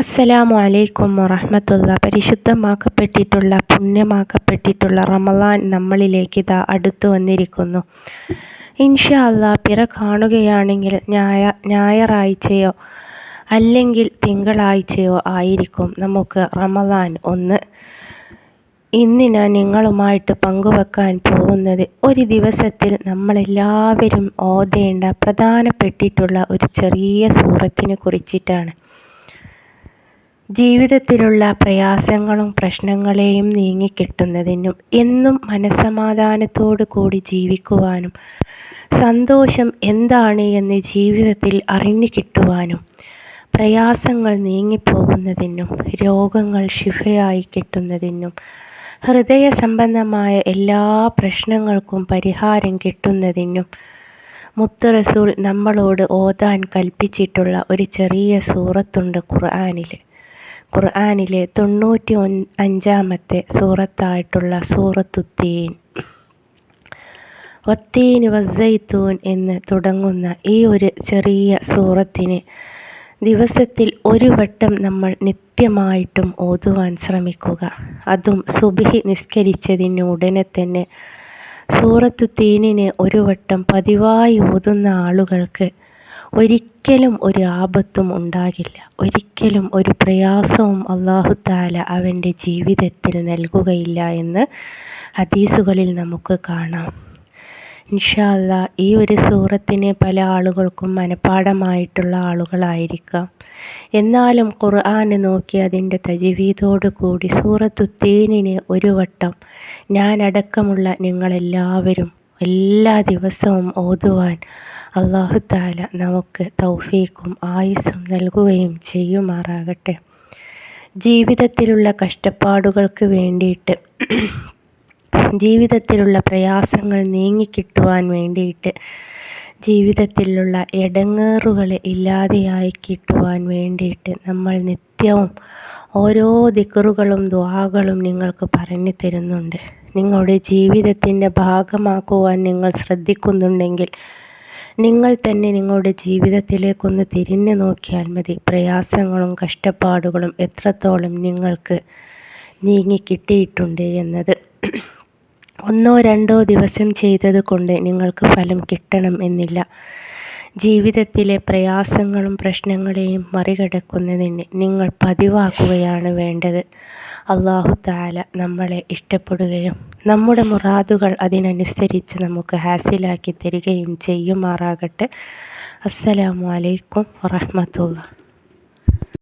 അസ്സലാമു അലൈക്കും വറഹമത്തുള്ള. പരിശുദ്ധമാക്കപ്പെട്ടിട്ടുള്ള പുണ്യമാക്കപ്പെട്ടിട്ടുള്ള റമലാൻ നമ്മളിലേക്ക് ഇതാ അടുത്തു വന്നിരിക്കുന്നു. ഇൻഷാ അല്ല പിറ കാണുകയാണെങ്കിൽ ഞായ ഞായറാഴ്ചയോ അല്ലെങ്കിൽ തിങ്കളാഴ്ചയോ ആയിരിക്കും നമുക്ക് റമലാൻ ഒന്ന്. ഇന്ന് ഞാൻ നിങ്ങളുമായിട്ട് പങ്കുവെക്കാൻ പോകുന്നത് ഒരു ദിവസത്തിൽ നമ്മളെല്ലാവരും ഓതേണ്ട പ്രധാനപ്പെട്ടിട്ടുള്ള ഒരു ചെറിയ സൂറത്തിനെ കുറിച്ചിട്ടാണ്. ജീവിതത്തിലുള്ള പ്രയാസങ്ങളും പ്രശ്നങ്ങളെയും നീങ്ങിക്കിട്ടുന്നതിനും എന്നും മനസ്സമാധാനത്തോടു കൂടി ജീവിക്കുവാനും സന്തോഷം എന്താണ് എന്ന് ജീവിതത്തിൽ അറിഞ്ഞു കിട്ടുവാനും പ്രയാസങ്ങൾ നീങ്ങിപ്പോകുന്നതിനും രോഗങ്ങൾ ശിഫയായി കിട്ടുന്നതിനും ഹൃദയ സംബന്ധമായ എല്ലാ പ്രശ്നങ്ങൾക്കും പരിഹാരം കിട്ടുന്നതിനും മുത്ത് റസൂൽ നമ്മളോട് ഓതാൻ കൽപ്പിച്ചിട്ടുള്ള ഒരു ചെറിയ സൂറത്തുണ്ട് ഖുർആാനിൽ ഖുർആാനിലെ തൊണ്ണൂറ്റി അഞ്ചാമത്തെ സൂറത്തായിട്ടുള്ള സൂറത്തുത്തീൻ. വത്തീൻ വസൈത്തൂൻ എന്ന് തുടങ്ങുന്ന ഈ ഒരു ചെറിയ സൂറത്തിന് ദിവസത്തിൽ ഒരു വട്ടം നമ്മൾ നിത്യമായിട്ടും ഓതുവാൻ ശ്രമിക്കുക. അതും സുബിഹി നിസ്കരിച്ചതിന് ഉടനെ തന്നെ സൂറത്തു തീനിന് ഒരു വട്ടം പതിവായി ഓതുന്ന ആളുകൾക്ക് ഒരിക്കലും ഒരു ആപത്തും ഉണ്ടാകില്ല. ഒരിക്കലും ഒരു പ്രയാസവും അള്ളാഹു താല അവന്റെ ജീവിതത്തിൽ നൽകുകയില്ല എന്ന് ഹദീസുകളിൽ നമുക്ക് കാണാം. ഇൻഷാല്ല ഈ ഒരു സൂറത്തിന് പല ആളുകൾക്കും മനഃപ്പാടമായിട്ടുള്ള ആളുകളായിരിക്കാം. എന്നാലും ഖുർആാനെ നോക്കി അതിന്റെ തജീവീതോടു കൂടി സൂറത്തു തേനിനെ ഒരു വട്ടം ഞാനടക്കമുള്ള നിങ്ങളെല്ലാവരും എല്ലാ ദിവസവും ഓതുവാൻ അള്ളാഹു താല നമുക്ക് തൗഫീക്കും ആയുസ്സും നൽകുകയും ചെയ്യുമാറാകട്ടെ. ജീവിതത്തിലുള്ള കഷ്ടപ്പാടുകൾക്ക് വേണ്ടിയിട്ട് ജീവിതത്തിലുള്ള പ്രയാസങ്ങൾ നീങ്ങിക്കിട്ടുവാൻ വേണ്ടിയിട്ട് ജീവിതത്തിലുള്ള ഇടങ്ങേറുകൾ ഇല്ലാതെയായി കിട്ടുവാൻ വേണ്ടിയിട്ട് നമ്മൾ നിത്യവും ഓരോ ദിക്കറുകളും ദ്വാകളും നിങ്ങൾക്ക് പറഞ്ഞു തരുന്നുണ്ട്. നിങ്ങളുടെ ജീവിതത്തിന്റെ ഭാഗമാക്കുവാൻ നിങ്ങൾ ശ്രദ്ധിക്കുന്നുണ്ടെങ്കിൽ നിങ്ങൾ തന്നെ നിങ്ങളുടെ ജീവിതത്തിലേക്കൊന്ന് തിരിഞ്ഞു നോക്കിയാൽ മതി. പ്രയാസങ്ങളും കഷ്ടപ്പാടുകളും എത്രത്തോളം നിങ്ങൾക്ക് നീങ്ങിക്കിട്ടിയിട്ടുണ്ട് എന്നത്. ഒന്നോ രണ്ടോ ദിവസം ചെയ്തത് കൊണ്ട് നിങ്ങൾക്ക് ഫലം കിട്ടണം എന്നില്ല. ജീവിതത്തിലെ പ്രയാസങ്ങളും പ്രശ്നങ്ങളെയും മറികടക്കുന്നതിന് നിങ്ങൾ പതിവാക്കുകയാണ് വേണ്ടത്. അള്ളാഹു താല നമ്മളെ ഇഷ്ടപ്പെടുകയും നമ്മുടെ മുറാദുകൾ അതിനനുസരിച്ച് നമുക്ക് ഹാസിലാക്കി തരികയും ചെയ്യുമാറാകട്ടെ. അസ്സലാമു അലൈക്കും വറഹമത്തുള്ള